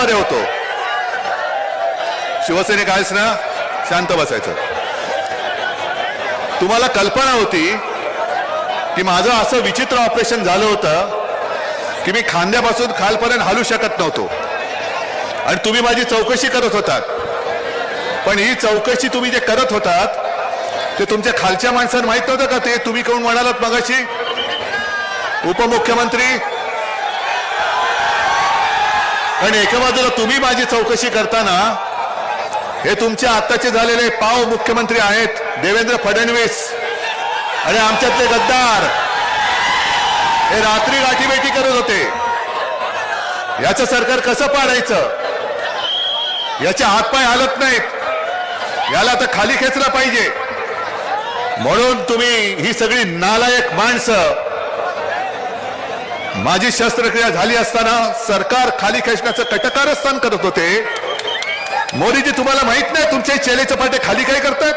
खांद्यामध्ये होतो. शिवसैनिक आहेस ना? शांत बसायचं. तुम्हाला कल्पना होती की माझं असं विचित्र ऑपरेशन झालं होतं की मी खांद्यापासून खालपर्यंत हलू शकत नव्हतो. आणि तुम्ही माझी चौकशी करत होतात. पण ही चौकशी तुम्ही जे करत होतात ते तुमच्या खालच्या माणसांना माहीत नव्हतं का? ते तुम्ही कोण म्हणालात मगाशी? उपमुख्यमंत्री आणि एका बाजूला तुम्ही माझी चौकशी करताना हे तुमचे आत्ताचे झालेले पाव मुख्यमंत्री आहेत देवेंद्र फडणवीस आणि आमच्यातले गद्दार. हे रात्री गाठीबेटी करत होते. याचं सरकार कसं पाडायचं? याचे हातपाय हलत नाहीत. याला तर खाली खेचलं पाहिजे. म्हणून तुम्ही ही सगळी नालायक माणसं माझी शस्त्रक्रिया झाली असताना सरकार खाली खेचण्याचं कटकारस्थान करत होते. मोदीजी तुम्हाला माहीत नाही तुमचे चेले चपाटे खाली काय करतात?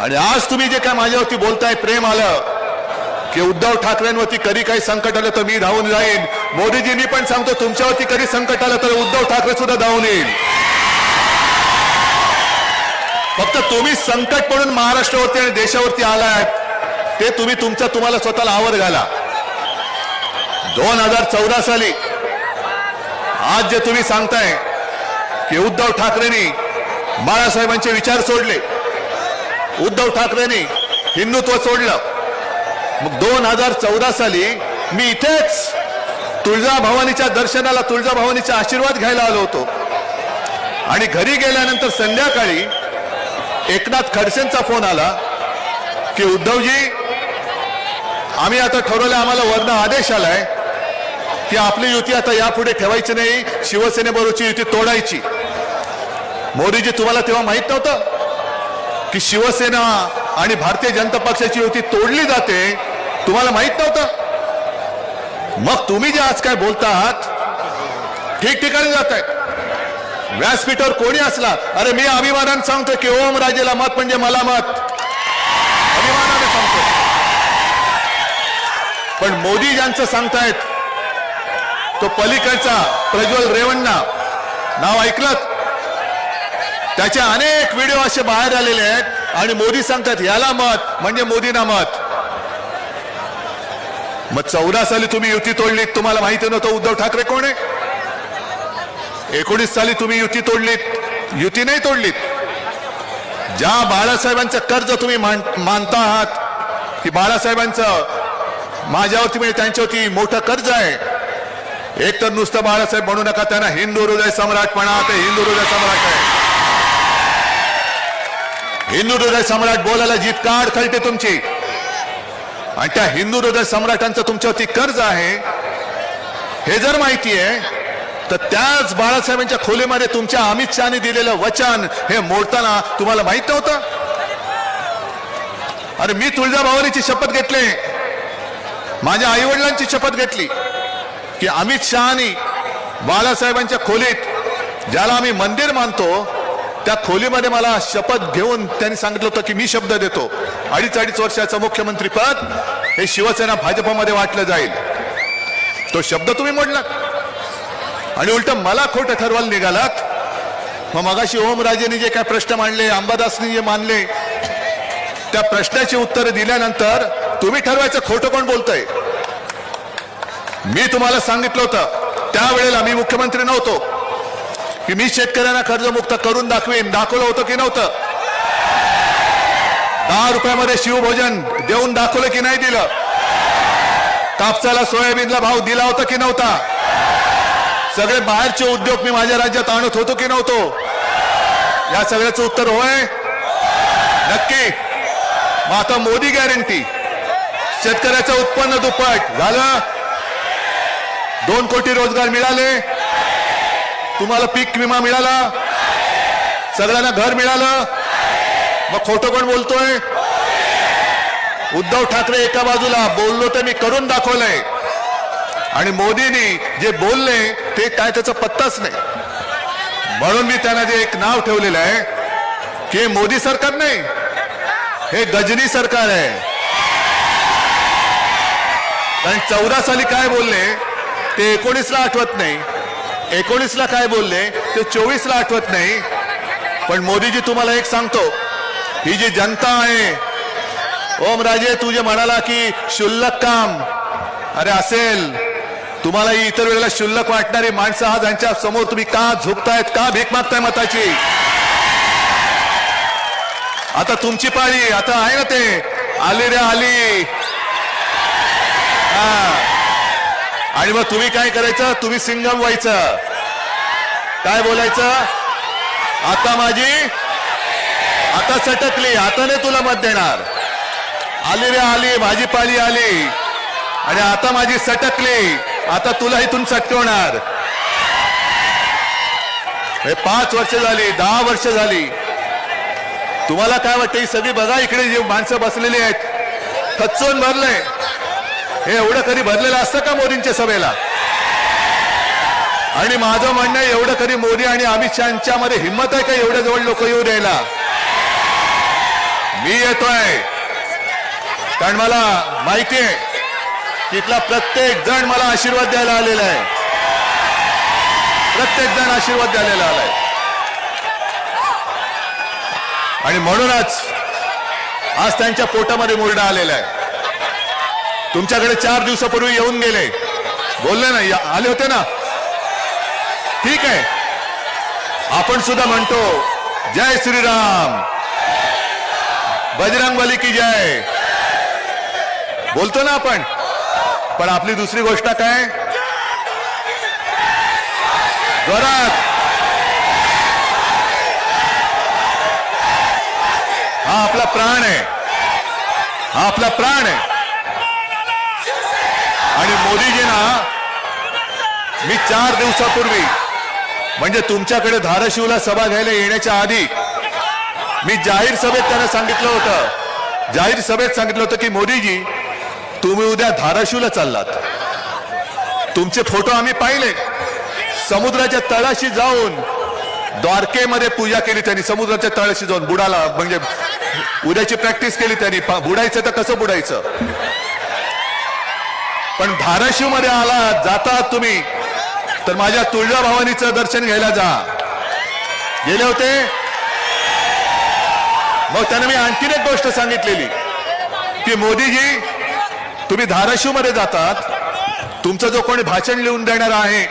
आणि आज तुम्ही जे काय माझ्यावरती बोलताय प्रेम आलं की उद्धव ठाकरेंवरती कधी काही संकट आलं तर मी धावून जाईन. मोदीजींनी पण सांगतो तुमच्यावरती कधी संकट आलं तर उद्धव ठाकरे सुद्धा धावून येईल. फक्त तुम्ही संकट पडून महाराष्ट्रावरती आणि देशावरती आलात. ते तुम्ही तुमच्या तुम्हाला स्वतःला आवर घाला. दोन हजार चौदा साली आज जे तुम्ही सांगताय की उद्धव ठाकरेंनी बाळासाहेबांचे विचार सोडले. उद्धव ठाकरेंनी हिंदुत्व सोडलं. मग दोन हजार चौदा साली मी इथेच तुळजाभवानीच्या दर्शनाला तुळजाभवानीचा आशीर्वाद घ्यायला आलो होतो. आणि घरी गेल्यानंतर संध्याकाळी एकनाथ खडसेंचा फोन आला की उद्धवजी आम्ही आता ठरवलं आम्हाला वर्ण आदेश आलाय की आपली युती आता यापुढे ठेवायची नाही शिवसेनेबरोबरची युती तोडायची. मोदीजी तुम्हाला तेव्हा माहीत नव्हतं की शिवसेना आणि भारतीय जनता पक्षाची युती तोडली जाते? तुम्हाला माहीत नव्हतं? मग तुम्ही जे आज काय बोलता आहात ठिकठिकाणी जात आहे व्यासपीठावर कोणी असला अरे मी अभिमानानं सांगतो की ओम राजेला मत म्हणजे मला मत अभिमानाने सांगतो पण मोदी ज्यांचं सांगतायत तो पलीकडचा प्रज्वल रेवण्णा नाव ऐकलं त्याचे अनेक व्हिडिओ असे बाहेर आलेले आहेत आणि मोदी सांगतात याला मत म्हणजे मोदींना मत. मग चौदा साली तुम्ही युती तोडलीत तुम्हाला माहिती नव्हतं उद्धव ठाकरे कोण आहे? एकोणीस साली तुम्ही युती तोडलीत युती नाही तोडलीत. ज्या बाळासाहेबांचं कर्ज तुम्ही मान- मानता आहात की बाळासाहेबांचं माझ्यावरती म्हणजे त्यांच्यावरती मोठं कर्ज आहे. एक तर नुसतं बाळासाहेब म्हणू नका त्यांना हिंदू हृदय सम्राट म्हणा ते हिंदू हृदय सम्राट आहे. हिंदू हृदय सम्राट बोलायला जीत काढ खलते तुमची. आणि त्या हिंदू हृदय सम्राटांचं तुमच्यावरती कर्ज आहे. हे जर माहिती आहे तर त्याच बाळासाहेबांच्या खोलीमध्ये तुमच्या अमित शहाने दिलेलं वचन हे मोडताना तुम्हाला माहीत नव्हतं. अरे मी तुळजाभवानीची शपथ घेतली. माझ्या आईवडिलांची शपथ घेतली की अमित शहानी बाळासाहेबांच्या खोलीत ज्याला आम्ही मंदिर मानतो त्या खोलीमध्ये मला शपथ घेऊन त्यांनी सांगितलं होतं की मी शब्द देतो. अडीच अडीच वर्षाचं मुख्यमंत्री पद हे शिवसेना भाजपमध्ये वाटलं जाईल. तो शब्द तुम्ही मोडलात. आणि उलट मला खोटं ठरवायला निघालात. मग मगाशी ओमराजेंनी जे काय प्रश्न मांडले अंबादासनी जे मानले त्या प्रश्नाची उत्तरं दिल्यानंतर तुम्ही ठरवायचं खोटं कोण बोलतंय? मी तुम्हाला सांगितलं होतं. त्यावेळेला मी मुख्यमंत्री नव्हतो. की मी शेतकऱ्यांना कर्जमुक्त करून दाखवेन. दाखवलं होतं की नव्हतं? दहा रुपयामध्ये शिवभोजन देऊन दाखवलं की नाही दिलं? कापसाला सोयाबीनला भाव दिला होता की नव्हता? सगळे बाहेरचे उद्योग मी माझ्या राज्यात आणत होतो की नव्हतो? या सगळ्याचं उत्तर होय? नक्की. मग आता मोदी गॅरंटी. शेतकऱ्याचं उत्पन्न दुप्पट झालं. दोन कोटी रोजगार मिळाले. तुम्हाला पीक विमा मिळाला. सगळ्यांना घर मिळालं. मग खोटं कोण बोलतोय? उद्धव ठाकरे एका बाजूला बोललो तर मी करून दाखवलंय. आणि मोदींनी जे बोलले ते काय त्याचा पत्ताच नाही. म्हणून मी त्यांना जे एक नाव ठेवलेलं आहे की मोदी सरकार नाही हे गजनी सरकार आहे. कारण चौदा साली काय बोलले ते एकोणीसला आठवत नाही. एकोणीसला काय बोलले ते चोवीसला आठवत नाही. पण मोदीजी तुम्हाला एक सांगतो ही जी जनता आहे ओम राजे तू जे म्हणाला की शुल्लक काम. अरे असेल. तुम्हाला ही इतर वेळेला शुल्लक वाटणारी माणसं आज यांच्या समोर तुम्ही का झोपतायत का भीक मागताय मताची? आता तुमची पाळी आता आहे ना ते. आली रे आली. हा. आणि मग तुम्ही काय करायचं? तुम्ही सिंगम व्हायचं. काय बोलायचं? आता माझी आता सटकली आता नाही तुला मत देणार. आली रे आली माझी पाळी आली. आणि आता माझी सटकली आता तुला इथून सटकवणार. हे पाच वर्ष झाली दहा वर्ष झाली. तुम्हाला काय वाटतं ही सगळी बघा इकडे जी माणसं बसलेली आहेत. खच्चून भरलंय. हे एवढं कधी भरलेलं असतं का मोदींच्या सभेला? आणि माझं म्हणणं आहे, एवढं कधी मोदी आणि अमित शहाच्या मध्ये हिंमत आहे का एवढ्या जवळ लोक येऊ द्यायला? मी येतोय. कारण मला माहिती आहे तिथला प्रत्येक जण मला आशीर्वाद द्यायला आलेला आहे. प्रत्येक जण आशीर्वाद द्यायला आलाय आणि म्हणूनच आज त्यांच्या पोटामध्ये मुरडा आलेला आहे. तुमच्याकडे चार दिवसापूर्वी येऊन गेले. बोलले ना आले होते ना? ठीक आहे. आपण सुद्धा म्हणतो जय श्रीराम. बजरंग बली की जय. बोलतो ना आपण. पण आपली दुसरी गोष्ट काय? जोरात हा आपला प्राण आहे. हा आपला प्राण आहे. आणि मोदीजींना मी चार दिवसापूर्वी म्हणजे तुमच्याकडे धाराशिवला सभा घ्यायला येण्याच्या आधी मी जाहीर सभेत त्यांना सांगितलं होतं. जाहीर सभेत सांगितलं होतं की मोदीजी तुम्ही उद्या धाराशिवला चाललात. तुमचे फोटो आम्ही पाहिले. समुद्राच्या तळाशी जाऊन द्वारकेमध्ये पूजा केली त्यांनी समुद्राच्या तळाशी जाऊन बुडाला म्हणजे उद्याची प्रॅक्टिस केली त्यांनी. बुडायचं तर कसं बुडायचं? पण धाराशिवमध्ये आला जातात तुम्ही. तर माझ्या तुळजाभवानीचं दर्शन घ्यायला जा. गेले होते? मग त्याने मी आणखीन एक गोष्ट सांगितलेली. की मोदीजी तुम्ही धाराशिवमध्ये जातात. तुमचं जो कोणी भाषण लिहून देणार आहे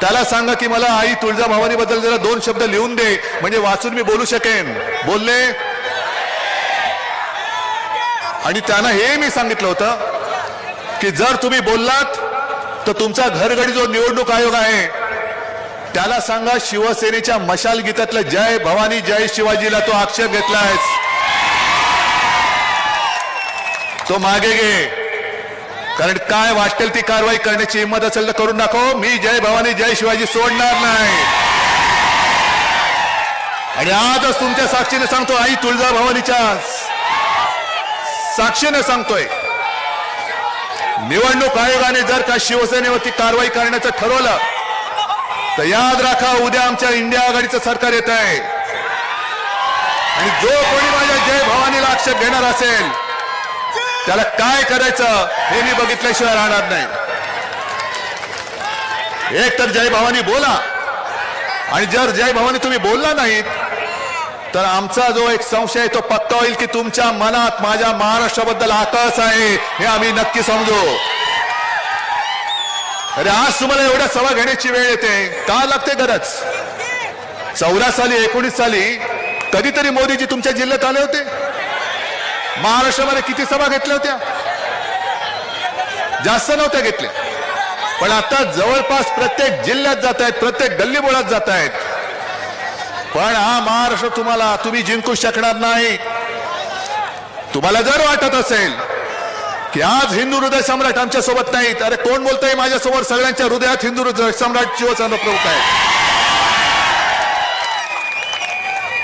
त्याला सांगा की मला आई तुळजाभवानी बद्दल जरा दोन शब्द लिहून दे म्हणजे वाचून मी बोलू शकेन. बोलले? आणि त्यांना हे मी सांगितलं होतं की जर तुम्ही बोललात तर तुमचा घरगडी जो निवडणूक आयोग आहे त्याला सांगा शिवसेनेच्या मशाल गीतातलं जय भवानी जय शिवाजीला तो आक्षेप घेतलायस तो मागे घे. कारण काय वाटेल ती कारवाई करण्याची हिंमत असेल तर करून दाखव. मी जय भवानी जय शिवाजी सोडणार नाही. आणि आजच तुमच्या साक्षीने सांगतो आई तुळजा भवानीच्या साक्षीने सांगतोय. निवडणूक आयोगाने जर का शिवसेनेवरती कारवाई करण्याचं ठरवलं तर याद राखा उद्या आमच्या इंडिया आघाडीचं सरकार येत आहे. आणि जो कोणी माझ्या जय भवानीला आक्षेप घेणार असेल त्याला काय करायचं हे मी बघितल्याशिवाय राहणार नाही. एक तर जय भवानी बोला आणि जर जय भवानी तुम्ही बोलला नाहीत तर आमचा जो एक संशय तो पक्का होईल की तुमच्या मनात माझ्या महाराष्ट्राबद्दल आकाश आहे हे आम्ही नक्की समजू. अरे आज तुम्हाला एवढ्या सभा घेण्याची वेळ येते. का लागते गरज? चौदा साली एकोणीस साली कधीतरी मोदीजी तुमच्या जिल्ह्यात आले होते? महाराष्ट्रामध्ये किती सभा घेतल्या होत्या? जास्त नव्हत्या घेतल्या. पण आता जवळपास प्रत्येक जिल्ह्यात जात आहेत प्रत्येक गल्लीबोळात जात आहेत पण हा महाराष्ट्र तुम्हाला तुम्ही जिंकू शकणार नाही. तुम्हाला जर वाटत असेल की आज हिंदू हृदय सम्राट आमच्यासोबत नाहीत अरे कोण बोलतंय माझ्यासमोर? सगळ्यांच्या हृदयात हिंदू हृदय सम्राट शिवसेना प्रमुख आहे.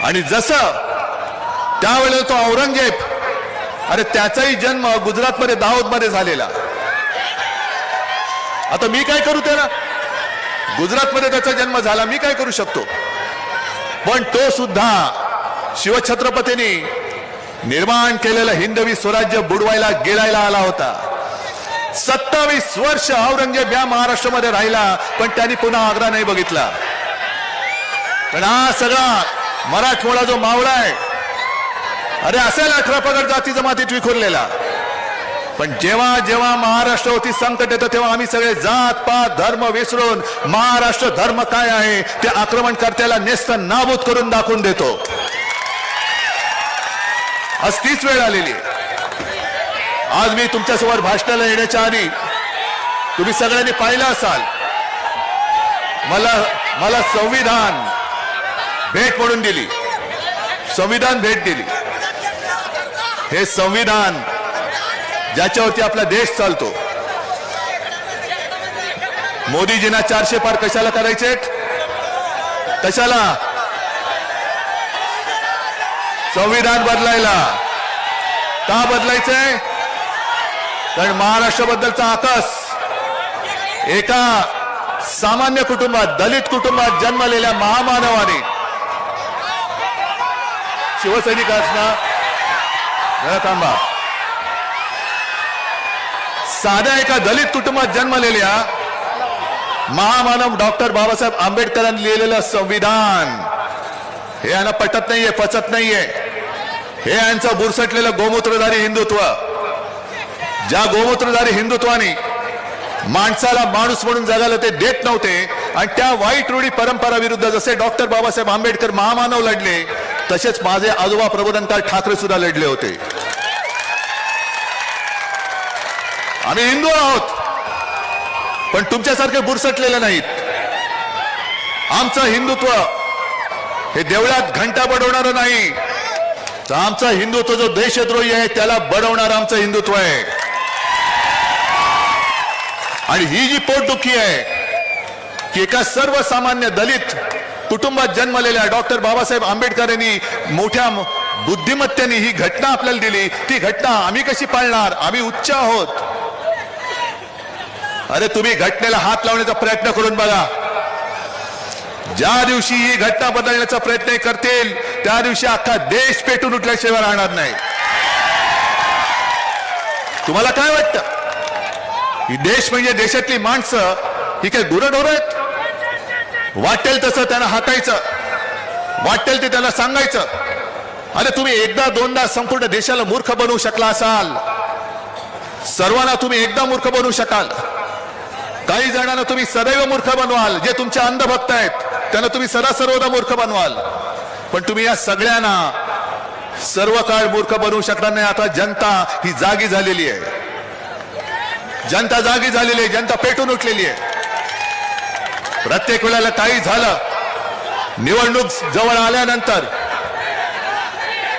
आणि जसं त्यावेळेला तो औरंगजेब अरे त्याचाही जन्म गुजरातमध्ये दाहोदमध्ये झालेला. आता मी काय करू त्याला? गुजरातमध्ये त्याचा जन्म झाला मी काय करू शकतो? पण तो सुद्धा शिवछत्रपतींनी निर्माण केलेलं हिंदवी स्वराज्य बुडवायला गेलायला आला होता. सत्तावीस वर्ष औरंगजेब या महाराष्ट्रामध्ये राहिला पण त्यांनी पुन्हा आग्रा नाही बघितला. पण हा सगळा मराठमोळा जो मावळा आहे अरे असेल अठरा पगड जाती जमातीत विखुरलेला. पण जेव्हा जेव्हा महाराष्ट्रावरती संकट येतं तेव्हा आम्ही सगळे जात पात धर्म विसरून महाराष्ट्र धर्म काय आहे ते आक्रमणकर्त्याला नेस्त नाबूद करून दाखवून देतो. आज तीच वेळ आलेली. आज मी तुमच्यासमोर भाषणाला येण्याच्या आधी तुम्ही सगळ्यांनी पाहिलं असाल. मला मला संविधान भेट म्हणून दिली. संविधान भेट दिली. हे संविधान ज्याच्यावरती आपला देश चालतो. मोदीजींना चारशे पार कशाला करायचे? कशाला? संविधान बदलायला. का बदलायचंय कारण महाराष्ट्राबद्दलचा आकस. एका सामान्य कुटुंबात दलित कुटुंबात जन्मलेल्या महामानवाने शिवसैनिक असणार थांबा. साध्या एका दलित कुटुंबात जन्मलेल्या महामानव डॉक्टर बाबासाहेब आंबेडकरांनी लिहिलेलं संविधान. हे यांना पटत नाहीये पचत नाहीये. हे यांचं बुरसटलेलं गोमूत्रधारी हिंदुत्व. ज्या गोमूत्रधारी हिंदुत्वाने माणसाला माणूस म्हणून जगायला ते देत नव्हते आणि त्या वाईट रूढी परंपरा विरुद्ध जसे डॉक्टर बाबासाहेब आंबेडकर महामानव लढले तसेच माझे आजोबा प्रबोधनकार ठाकरे सुद्धा लढले होते. आम्ही हिंदू आहोत. पण तुमच्यासारखे बुरसटलेले नाहीत. आमचं हिंदुत्व हे देवळात घंटा बडवणार नाही. तर आमचा हिंदुत्व जो देशद्रोही आहे त्याला बडवणार आमचं हिंदुत्व आहे. आणि ही जी पोटदुखी आहे की एका सर्वसामान्य दलित कुटुंबात जन्मलेल्या डॉक्टर बाबासाहेब आंबेडकर यांनी मोठ्या बुद्धिमत्तेने ही घटना आपल्याला दिली. ती घटना आम्ही कशी पाळणार? आम्ही उच्च आहोत. अरे तुम्ही घटनेला हात लावण्याचा प्रयत्न करून बघा. ज्या दिवशी ही घटना बदलण्याचा प्रयत्न करतील त्या दिवशी अख्खा देश पेटून उठल्याशिवाय राहणार नाही. तुम्हाला काय वाटतं? ही देश म्हणजे देशातली माणसं ही काय गुरढोर आहेत? वाटेल तसं त्यांना हातायचं. वाटेल ते त्यांना सांगायचं. अरे तुम्ही एकदा दोनदा संपूर्ण देशाला मूर्ख बनवू शकला असाल. सर्वांना तुम्ही एकदा मूर्ख बनवू शकाल. काही जणांना तुम्ही सदैव मूर्ख बनवाल जे तुमचे अंधभक्त आहेत. त्यांना तुम्ही सदा सर्वदा मूर्ख बनवाल. पण तुम्ही या सगळ्यांना सर्व काळ मूर्ख बनवू शकणार नाही. आता जनता ही जागी झालेली आहे. जनता जागी झालेली आहे. जनता पेटून उठलेली आहे. प्रत्येक वेळेला काही झालं. निवडणूक जवळ आल्यानंतर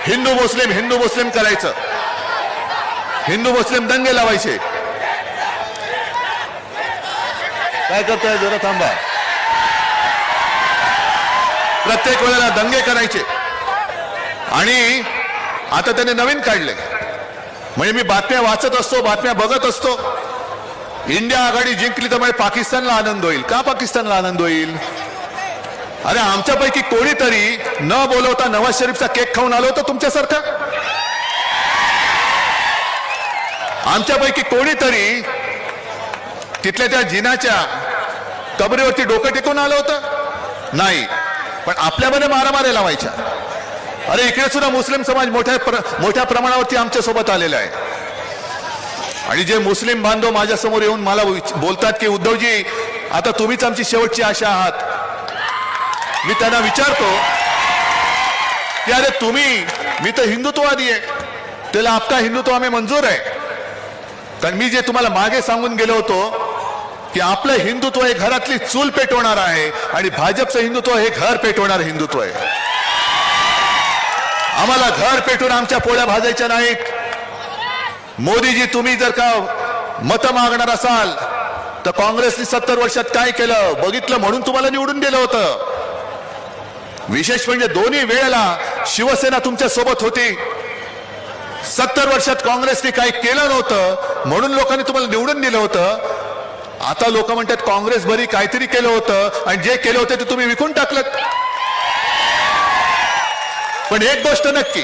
हिंदू मुस्लिम हिंदू मुस्लिम करायचं. हिंदू मुस्लिम दंगे लावायचे. काय करताय जरा थांबा. प्रत्येक वेळेला दंगे करायचे. आणि आता त्याने नवीन काढले. म्हणजे मी बातम्या वाचत असतो बातम्या बघत असतो. इंडिया आघाडी जिंकली तर म्हणजे पाकिस्तानला आनंद होईल. का पाकिस्तानला आनंद होईल? अरे आमच्यापैकी कोणीतरी न बोलवता नवाज शरीफचा केक खाऊन आलो होतं तुमच्यासारखा? आमच्यापैकी कोणीतरी तिथल्या त्या जिनाच्या कबरीवरती डोकं टेकून आलं होतं? नाही. पण आपल्यामध्ये मारामारे लावायच्या. अरे इकडे सुद्धा मुस्लिम समाज मोठ्या प्र, मोठ्या प्रमाणावरती आमच्यासोबत आलेला आहे. आणि जे मुस्लिम बांधव माझ्यासमोर येऊन मला बोलतात की उद्धवजी आता तुम्हीच आमची शेवटची आशा आहात. मी त्यांना विचारतो की अरे तुम्ही मी तर हिंदुत्ववादी आहे. त्याला आपका हिंदुत्व आम्ही मंजूर आहे. कारण मी जे तुम्हाला मागे सांगून गेलो होतो की आपलं हिंदुत्व हे घरातली चूल पेटवणार आहे आणि भाजपचं हिंदुत्व हे घर पेटवणार हिंदुत्व आहे. आम्हाला घर पेटून आमच्या पोळ्या भाजायच्या नाहीत. मोदीजी तुम्ही जर का मत मागणार असाल तर काँग्रेसने सत्तर वर्षात काय केलं? बघितलं म्हणून तुम्हाला निवडून दिलं होतं. विशेष म्हणजे दोन्ही वेळेला शिवसेना तुमच्यासोबत होती. सत्तर वर्षात काँग्रेसने काही केलं नव्हतं म्हणून लोकांनी तुम्हाला निवडून दिलं होतं. आता लोक म्हणतात काँग्रेस बरी काहीतरी केलं होतं आणि जे केलं होतं ते तुम्ही विकून टाकलं पण एक गोष्ट नक्की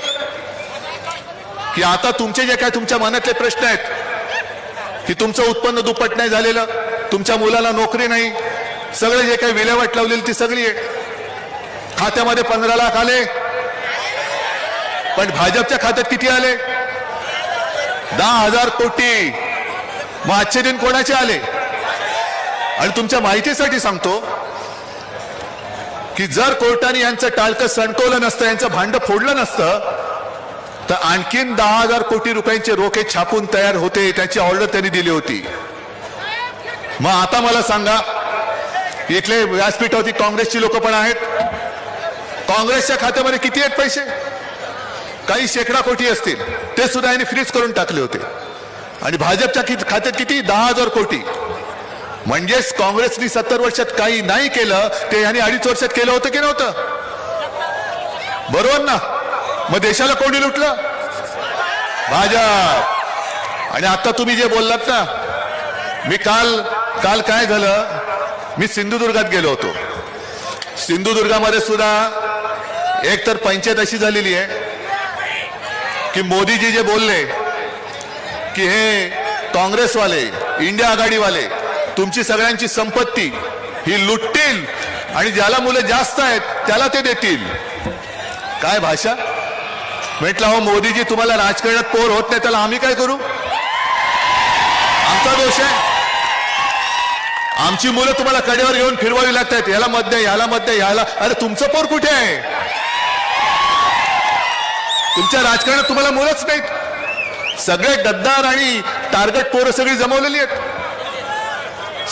की आता तुमचे जे काय तुमच्या मनातले प्रश्न आहेत की तुमचं उत्पन्न दुप्पट नाही झालेलं तुमच्या मुलाला नोकरी नाही सगळे जे काही विल्हेवाट लावलेली ती सगळी आहे. खात्यामध्ये पंधरा लाख आले पण भाजपच्या खात्यात किती आले? दहा हजार कोटी. मग आजचे दिन कोणाचे आले? आणि तुमच्या माहितीसाठी सांगतो की जर कोर्टाने यांचं टाळकं सणकवलं नसतं यांचं भांड फोडलं नसतं तर आणखीन दहा हजार कोटी रुपयांचे रोखे छापून तयार होते त्याची ऑर्डर त्यांनी दिली होती. मग आता मला सांगा इथले व्यासपीठावरती काँग्रेसची लोक पण आहेत. काँग्रेसच्या खात्यामध्ये किती आहेत पैसे? काही शेकडा कोटी असतील. ते सुद्धा यांनी फ्रीज करून टाकले होते. आणि भाजपच्या खात्यात किती? दहा हजार कोटी. म्हणजेच काँग्रेसनी सत्तर वर्षात काही नाही केलं ते यांनी अडीच वर्षात केलं होतं की नव्हतं? बरोबर ना? मग देशाला कोणी लुटलं भाजप. आणि आता तुम्ही जे बोललात ना मी काल काल काय झालं? मी सिंधुदुर्गात गेलो होतो. सिंधुदुर्गामध्ये सुद्धा एक तर पंचायत अशी झालेली आहे की मोदीजी जे बोलले की हे काँग्रेसवाले इंडिया आघाडीवाले तुमची सगळ्यांची संपत्ती ही लुटतील आणि ज्याला मुलं जास्त आहेत त्याला ते देतील. काय भाषा? म्हटलं हो मोदीजी तुम्हाला राजकारणात पोर होत नाही त्याला आम्ही काय करू? आमचा दोष आहे. आमची मुलं तुम्हाला कडेवर घेऊन फिरवावी लागतात. याला मत द्या याला मत द्या याला अरे तुमचं पोर कुठे आहे? तुमच्या राजकारणात तुम्हाला मुलंच नाहीत. सगळे गद्दार आणि टार्गेट पोरं सगळी जमवलेली आहेत.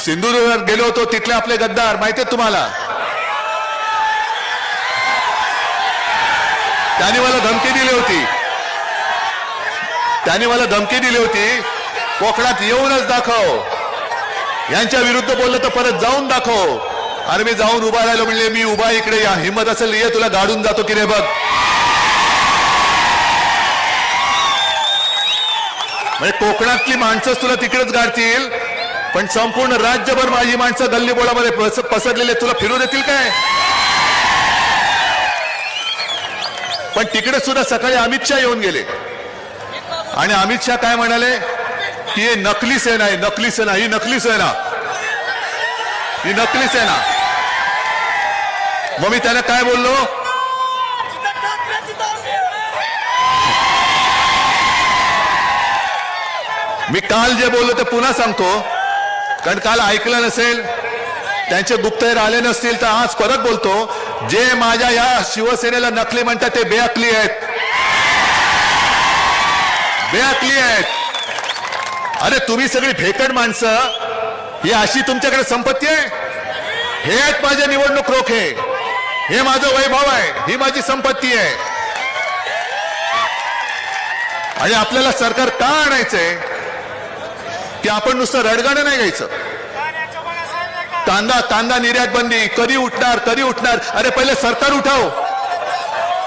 सिंधुदुर्गात गेलो होतो तिथले आपले गद्दार माहिती आहेत तुम्हाला? त्याने मला धमकी दिली होती. त्याने मला धमकी दिली होती कोकणात येऊनच दाखव. यांच्या विरुद्ध बोललं तर परत जाऊन दाखव. अरे मी जाऊन उभा राहिलो म्हणले मी उभा इकडे या हिंमत असेल ये तुला गाडून जातो की रे बघ. म्हणजे कोकणातली माणसंच तुला तिकडेच गाडतील. पण संपूर्ण राज्यभर माझी माणसं गल्लीबोळामध्ये पस- पसरलेले तुला फिरू देतील काय? पण तिकडे सुद्धा सकाळी अमित शहा येऊन गेले. आणि अमित शहा काय म्हणाले? की हे नकली सेना आहे नकली सेना ही नकली सेना. ही नकली सेना. मग मी त्याला काय बोललो? मी काल जे बोललो ते पुन्हा सांगतो. कारण काल ऐकलं नसेल त्यांचे गुप्तहेर आले नसतील तर आज परत बोलतो. जे माझ्या या शिवसेनेला नकली म्हणतात ते बेअकली आहेत. बेअकली आहेत. अरे तुम्ही सगळी भेकड माणसं. ही अशी तुमच्याकडे संपत्ती आहे? हे आहेत माझे निवडणूक रोखे. हे माझं वैभव आहे. ही माझी संपत्ती आहे. आणि आपल्याला सरकार का आणायचंय? ते आपण नुसतं रडगाणं नाही घ्यायचं. कांदा कांदा निर्यात बंदी कधी उठणार कधी उठणार? अरे पहिले सरकार उठाव.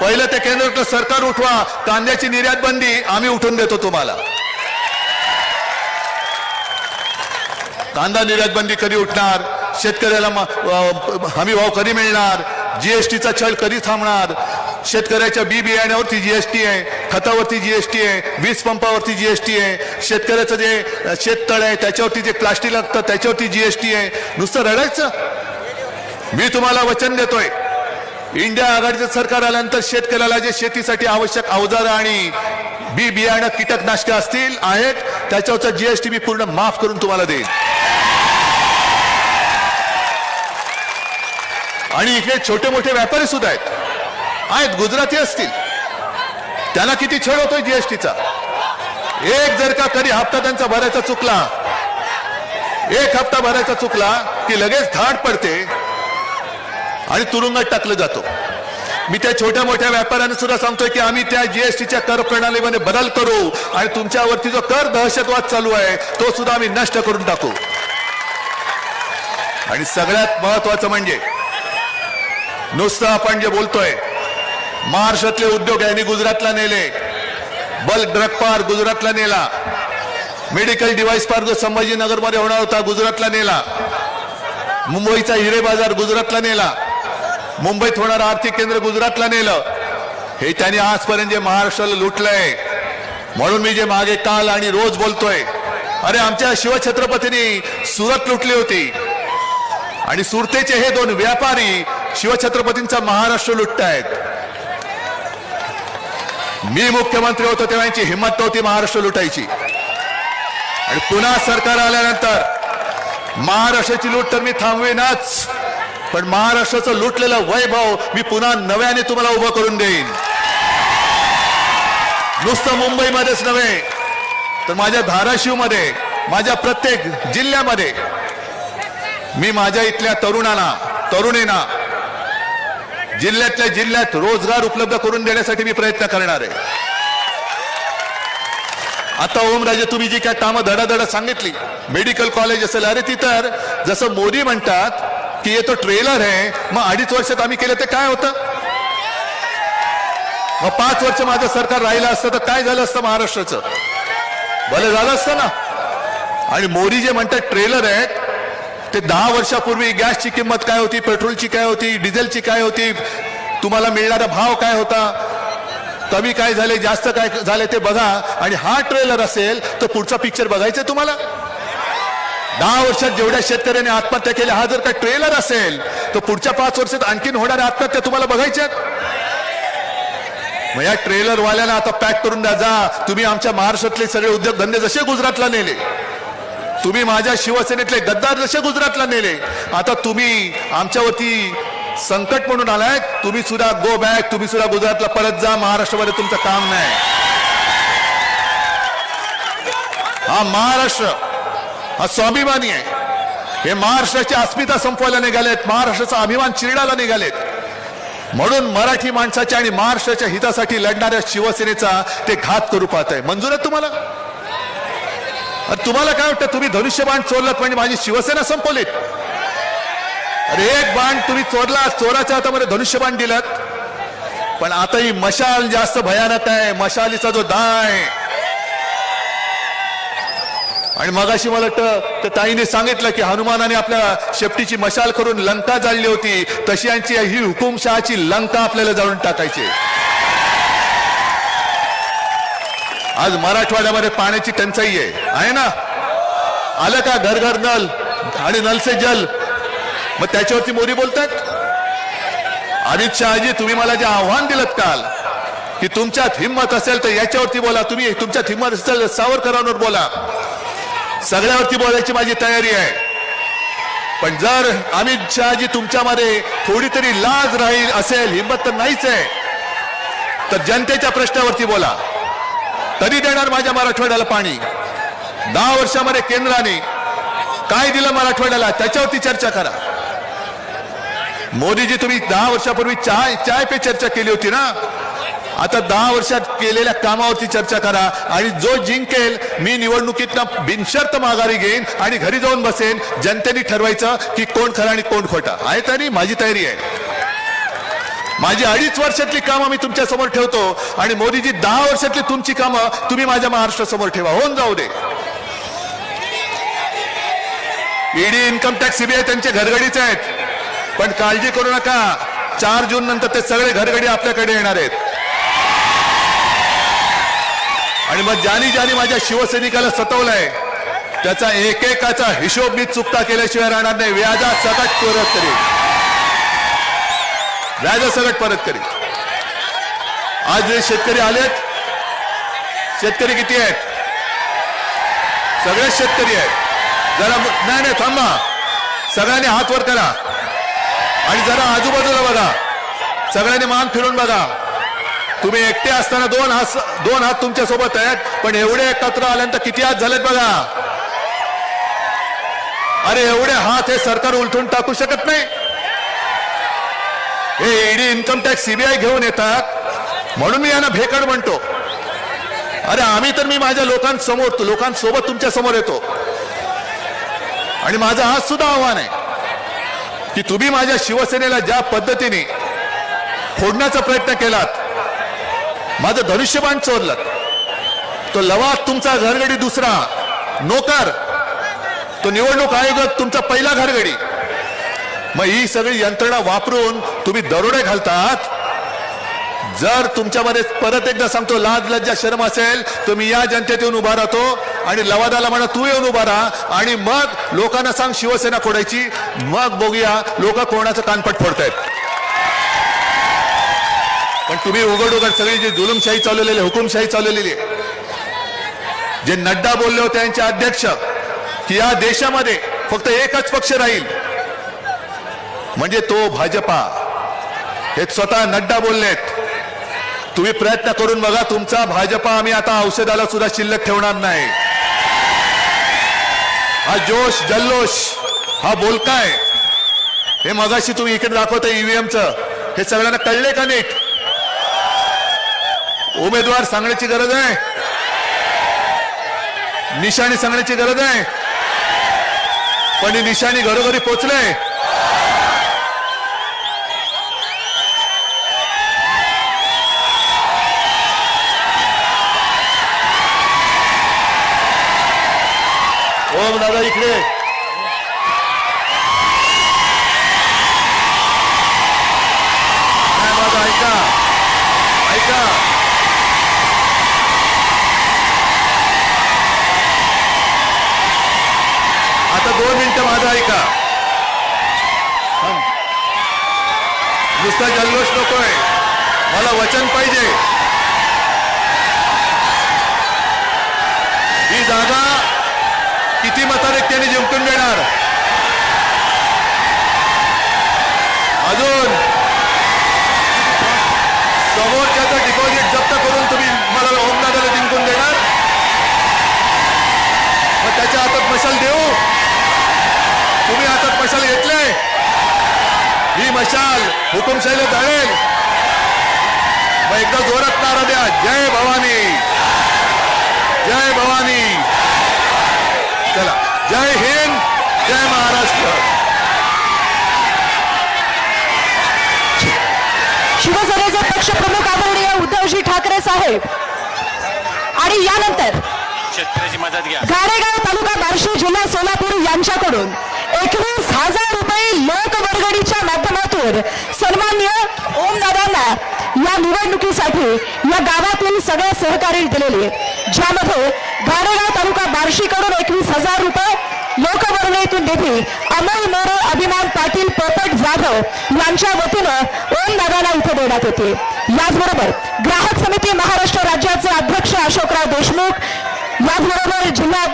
पहिलं ते केंद्रातलं सरकार उठवा. कांद्याची निर्यात बंदी आम्ही उठून देतो तुम्हाला. कांदा निर्यात बंदी कधी उठणार? शेतकऱ्याला हमी भाव कधी मिळणार? जीएसटीचा छळ कधी थांबणार? शेतकऱ्याच्या बी बियाण्यावरती जीएसटी आहे खतावरती जीएसटी आहे वीज पंपावरती जीएसटी आहे. शेतकऱ्याचं जे शेततळ आहे त्याच्यावरती जे प्लास्टिक लागतं त्याच्यावरती जीएसटी आहे. नुसतं रडायचं. मी तुम्हाला वचन देतोय. इंडिया आघाडीचं सरकार आल्यानंतर शेतकऱ्याला जे शेतीसाठी आवश्यक अवजारं आणि बी बियाणं कीटकनाशकं असतील आहेत त्याच्यावरचा जीएसटी मी पूर्ण माफ करून तुम्हाला देईन. आणि इकडे छोटे मोठे व्यापारी सुद्धा आहेत. आहेत गुजराती असतील. त्याला किती छळ होतोय जीएसटीचा एक जर का कधी हप्ता त्यांचा भरायचा चुकला एक हप्ता भरायचा चुकला की लगेच धाड पडते आणि तुरुंगात टाकलं जातो. मी त्या छोट्या मोठ्या व्यापाऱ्यांना सुद्धा सांगतोय की आम्ही त्या जीएसटीच्या कर प्रणालीमध्ये बदल करू आणि तुमच्यावरती जो कर दहशतवाद चालू आहे तो सुद्धा आम्ही नष्ट करून टाकू. आणि सगळ्यात महत्वाचं म्हणजे नुसतं आपण जे बोलतोय महाराष्ट्रातले उद्योग यांनी गुजरातला नेले. बल्क ड्रग पार्क गुजरातला नेला. मेडिकल डिव्हाइस पार्क जो संभाजीनगरमध्ये होणार होता गुजरातला नेला. मुंबईचा हिरे बाजार गुजरातला नेला. मुंबईत होणारं आर्थिक केंद्र गुजरातला नेलं. हे त्यांनी आजपर्यंत जे महाराष्ट्राला लुटलंय म्हणून मी जे मागे काल आणि रोज बोलतोय अरे आमच्या शिवछत्रपतींनी सुरत लुटली होती. आणि सुरतेचे हे दोन व्यापारी शिवछत्रपतींचा महाराष्ट्र लुटतायत. मी मुख्यमंत्री होतो तेव्हा यांची हिंमत नव्हती महाराष्ट्र लुटायची. आणि पुन्हा सरकार आल्यानंतर महाराष्ट्राची लूट तर मी थांबवेनच पण महाराष्ट्राचं लुटलेलं वैभव मी पुन्हा नव्याने तुम्हाला उभं करून देईन. नुसतं मुंबईमध्येच नव्हे तर माझ्या धाराशिवमध्ये माझ्या प्रत्येक जिल्ह्यामध्ये मी माझ्या इथल्या तरुणांना तरुणींना जिल्ह्यातल्या जिल्ह्यात रोजगार उपलब्ध करून देण्यासाठी मी प्रयत्न करणार आहे. आता ओमराजे तुम्ही जी काय कामं धडाधडा सांगितली मेडिकल कॉलेज असेल अरे ती तर जसं मोदी म्हणतात की हे तो ट्रेलर आहे मग अडीच वर्षात आम्ही केलं ते काय होतं? मग पाच वर्ष माझं सरकार राहिलं असतं तर काय झालं असतं महाराष्ट्राचं? भलं झालं असतं ना? आणि मोदी जे म्हणतात ट्रेलर आहेत ते दहा वर्षापूर्वी गॅसची किंमत काय होती पेट्रोलची काय होती डिझेलची काय होती तुम्हाला मिळणारा भाव काय होता कमी काय झाले जास्त काय झाले ते बघा. आणि हा ट्रेलर असेल तर पुढचा पिक्चर बघायचा तुम्हाला. दहा वर्षात जेवढ्या शेतकऱ्यांनी आत्महत्या केल्या हा जर का ट्रेलर असेल तर पुढच्या पाच वर्षात आणखीन होणाऱ्या आत्महत्या तुम्हाला बघायच्यात मग या ट्रेलरवाल्याला आता पॅक करून द्या जा. तुम्ही आमच्या महाराष्ट्रातले सगळे उद्योगधंदे जसे गुजरातला नेले. तुम्ही माझ्या शिवसेनेतले गद्दार जसे गुजरातला नेले. आता तुम्ही आमच्यावरती संकट म्हणून आलाय. तुम्ही सुद्धा गो बॅक तुम्ही सुद्धा गुजरातला परत जा. महाराष्ट्रामध्ये तुमचं काम नाही. हा महाराष्ट्र हा स्वाभिमानी आहे. हे महाराष्ट्राची अस्मिता संपवायला निघालेत. महाराष्ट्राचा अभिमान चिरडायला निघालेत. म्हणून मराठी माणसाच्या आणि महाराष्ट्राच्या हितासाठी लढणाऱ्या शिवसेनेचा ते घात करू पाहत आहे. मंजूर आहे तुम्हाला? तुम्हाला काय वाटतं तुम्ही धनुष्यबाण चोरलात म्हणजे माझी शिवसेना संपवलीत? अरे एक बाण तुम्ही चोरला चोराच्या हातामध्ये धनुष्यबाण दिलात. पण आता ही मशाल जास्त भयानक आहे मशालीचा जो दाय आणि मगाशी मला वाटतं तर ताईने सांगितलं की हनुमानाने आपल्या शेपटीची मशाल करून लंका जाळली होती. तशी यांची ही हुकुमशहाची लंका आपल्याला जाळून टाकायची आज मराठवाड्यामध्ये पाण्याची टंचाई आहे. आहे ना? आलं का घर घर नल आणि नल से जल? मग त्याच्यावरती मोदी बोलतात? अमित शहाजी तुम्ही मला जे आव्हान दिलं काल की तुमच्यात हिंमत असेल तर याच्यावरती बोला. तुम्ही तुमच्यात हिंमत असेल तर सावरकरांवर बोला. सगळ्यावरती बोलायची माझी तयारी आहे. पण जर अमित शहाजी तुमच्यामध्ये थोडी तरी लाज राहील असेल हिंमत तर नाहीच आहे. तर जनतेच्या प्रश्नावरती बोला. तरी देणार माझ्या मराठवाड्याला पाणी. दहा वर्षामध्ये केंद्राने काय दिलं मराठवाड्याला त्याच्यावरती चर्चा करा. मोदीजी तुम्ही दहा वर्षापूर्वी चाय चाय पे चर्चा केली होती ना? आता दहा वर्षात केलेल्या कामावरती चर्चा करा आणि जो जिंकेल मी निवडणुकीतनं बिनशर्त माघारी घेईन आणि घरी जाऊन बसेन. जनतेने ठरवायचं की कोण खरं आणि कोण खोटा. आहे तरी? माझी तयारी आहे. माझी अडीच वर्षातली कामं मी तुमच्यासमोर ठेवतो आणि मोदीजी दहा वर्षातली तुमची कामं तुम्ही माझ्या महाराष्ट्रासमोर ठेवा. होऊन जाऊ दे. ईडी इन्कम टॅक्स सीबीआय त्यांचे घरगडीच आहेत. पण काळजी करू नका. चार जून नंतर ते सगळे घरगडी आपल्याकडे येणार आहेत. आणि मग ज्यानी ज्यानी माझ्या शिवसैनिकाला सतवलंय त्याचा एकेकाचा हिशोब मी चुकता केल्याशिवाय राहणार नाही. व्याजा सकट परत तरी. व्याजा सकट परत करीन आज जे शेतकरी आलेत शेतकरी किती आहेत? सगळेच शेतकरी आहेत. जरा नाही नाही थांबा. सगळ्यांनी हात वर करा. आणि जरा आजूबाजूला बघा. सगळ्यांनी मान फिरून बघा. तुम्ही एकटे असताना दोन हात दोन हात तुमच्यासोबत आहेत पण एवढे एकत्र आल्यानंतर किती हात झालेत बघा. अरे एवढे हात हे सरकार उलटून टाकू शकत नाही. हे ईडी इन्कम टॅक्स सीबीआय घेऊन येतात म्हणून मी यांना भेकड म्हणतो अरे आम्ही तर मी माझ्या लोकांसमोर लोकांसोबत तुमच्यासमोर येतो. आणि माझं आज सुद्धा आव्हान आहे की तुम्ही माझ्या शिवसेनेला ज्या पद्धतीने फोडण्याचा प्रयत्न केलात माझं धनुष्यबाण चोरलं तो लवाद तुमचा घरगडी दुसरा नोकर तो निवडणूक आयोग तुमचा पहिला घरगडी. मग ही सगळी यंत्रणा वापरून तुम्ही दरोडे घालतात? जर तुमच्यामध्ये परत एकदा सांगतो लाज लज्जा शर्म असेल तर मी या येऊन उभा राहतो आणि लवादाला म्हणा तू येऊन उभा राहा आणि मग लोकांना सांग शिवसेना खोडायची मग बघूया लोक कोणाचं कानपट फोडतायत. पण तुम्ही उघड उघड सगळी जी जुलुमशाही चालवलेली आहे, हुकुमशाही चालवलेली आहे जे नड्डा बोलले होते त्यांचे अध्यक्ष की या देशामध्ये फक्त एकच पक्ष राहील म्हणजे तो भाजपा. हे स्वतः नड्डा बोललेत. तुम्ही प्रयत्न करून बघा तुमचा भाजपा आम्ही आता औषधाला सुद्धा शिल्लक ठेवणार नाही. हा जोश जल्लोष हा बोलकाय. हे मगाशी तुम्ही इकडे दाखवता ईव्हीएमचं. हे सगळ्यांना कळले का नीट? उमेदवार सांगण्याची गरज आहे. निशाणी सांगण्याची गरज आहे. पण ही निशाणी घरोघरी पोचले ओम दादा इकडे. नाही, माझं ऐका. ऐका. आता दोन मिनिटं माझं ऐका. नुसता जल्लोष नकोय. मला वचन पाहिजे. ही जागा किती मताने त्यांनी जिंकून देणार? अजून? समोरच्याचं डिपॉझिट जप्त करून तुम्ही मला ओमदादाला जिंकून देणार? मग त्याच्या हातात मशाल देऊ? तुम्ही हातात मशाल घेतले? ही मशाल हुकुमशाहीला जाळेल. मग एकदा जोरात नारा द्या. जय भवानी. जय भवानी. चला. जय हिंद जय महाराष्ट्र. शिवसेनेचे पक्षप्रमुख आदरणीय उद्धवजी ठाकरे साहेब. आणि यानंतर शेतकऱ्याची मदत घ्या. गाडेगाव तालुका बार्शी जिल्हा सोलापूर यांच्याकडून एकवीस हजार रुपये लोकवर्गणीच्या माध्यमातून सन्मान्य ओमदादांना या निवडणुकीसाठी या गावातील सगळे सहकार्य दिलेले. ज्यामध्ये गाडेगाव तालुका बार्शीकडून एकवीस हजार रुपये लोकवर्णीतून निधी अमोल मोरे अभिमान पाटील पोपट जाधव यांच्या वतीनं ओमदादाला इथे देण्यात येते. याचबरोबर ग्राहक समिती महाराष्ट्र राज्याचे अध्यक्ष अशोकराव देशमुख याचबरोबर जिल्हा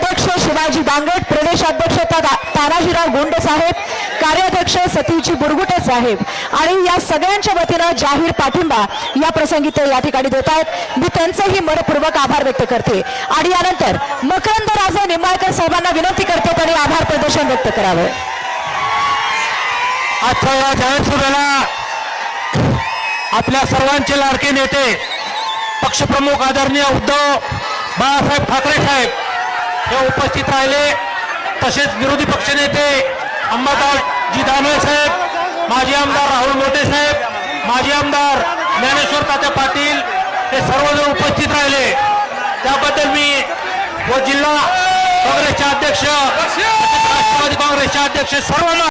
शिवाजी बांगट प्रदेशाध्यक्ष तानाजीराव गोंड साहेब कार्याध्यक्ष सतीजी बुरगुटे साहेब. आणि या सगळ्यांच्या वतीनं जाहीर पाठिंबा या प्रसंगी ते या ठिकाणी देत आहेत. मी त्यांचेही मनपूर्वक आभार व्यक्त करते. आणि यानंतर मकरंद राजे निंबाळकर साहेबांना विनंती करते त्यांनी आभार प्रदर्शन व्यक्त करावं. आजच्या या जाहीर सभेला आपल्या सर्वांचे लाडके नेते पक्षप्रमुख आदरणीय उद्धव बाळासाहेब ठाकरे साहेब हे उपस्थित राहिले. तसेच विरोधी पक्षनेते अंबादासजी दानवे साहेब माजी आमदार राहुल मोठे साहेब माजी आमदार ज्ञानेश्वर तात्या पाटील हे सर्वजण उपस्थित राहिले. त्याबद्दल मी व जिल्हा काँग्रेसचे अध्यक्ष राष्ट्रवादी काँग्रेसचे अध्यक्ष सर्वांना